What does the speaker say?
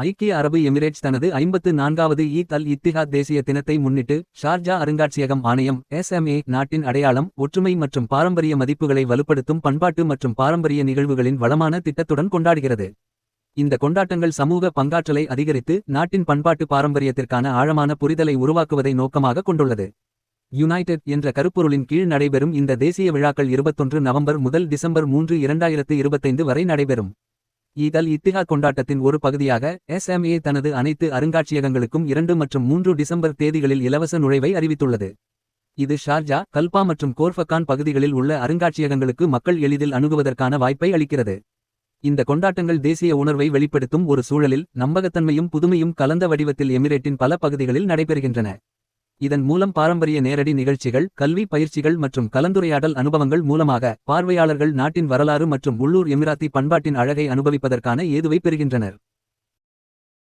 ஐக்கிய அரபு எமிரேட்ஸ் தனது ஐம்பத்து நான்காவது ஈத் அல் இத்திஹாத் தேசிய தினத்தை முன்னிட்டு ஷார்ஜா அருங்காட்சியகம் ஆணையம் எஸ்எம்ஏ நாட்டின் அடையாளம் ஒற்றுமை மற்றும் பாரம்பரிய மதிப்புகளை வலுப்படுத்தும் பண்பாட்டு மற்றும் பாரம்பரிய நிகழ்வுகளின் வளமான திட்டத்துடன் கொண்டாடுகிறது. இந்த கொண்டாட்டங்கள் சமூக பங்காற்றலை அதிகரித்து நாட்டின் பண்பாட்டு பாரம்பரியத்திற்கான ஆழமான புரிதலை உருவாக்குவதை நோக்கமாக கொண்டுள்ளது. யுனைடெட் என்ற கருப்பொருளின் கீழ் நடைபெறும் இந்த தேசிய விழாக்கள் இருபத்தொன்று நவம்பர் முதல் டிசம்பர் மூன்று இரண்டாயிரத்து இருபத்தைந்து வரை நடைபெறும். ஈதல் இத்திகா கொண்டாட்டத்தின் ஒரு பகுதியாக எஸ்எம்ஏ தனது அனைத்து அருங்காட்சியகங்களுக்கும் இரண்டு மற்றும் மூன்று டிசம்பர் தேதிகளில் இலவச நுழைவை அறிவித்துள்ளது. இது ஷார்ஜா கல்பா மற்றும் கோர்ஃபக்கான் பகுதிகளில் உள்ள அருங்காட்சியகங்களுக்கு மக்கள் எளிதில் அணுகுவதற்கான வாய்ப்பை அளிக்கிறது. இந்த கொண்டாட்டங்கள் தேசிய உணர்வை வெளிப்படுத்தும் ஒரு சூழலில் நம்பகத்தன்மையும் புதுமையும் கலந்த வடிவத்தில் எமிரேட்டின் பல பகுதிகளில் நடைபெறுகின்றன. இதன் மூலம் பாரம்பரிய நேரடி நிகழ்ச்சிகள் கல்வி பயிற்சிகள் மற்றும் கலந்துரையாடல் அனுபவங்கள் மூலமாக பார்வையாளர்கள் நாட்டின் வரலாறு மற்றும் உள்ளூர் எமிராத்தி பண்பாட்டின் அழகை அனுபவிப்பதற்கான ஏதுவை பெறுகின்றனர்.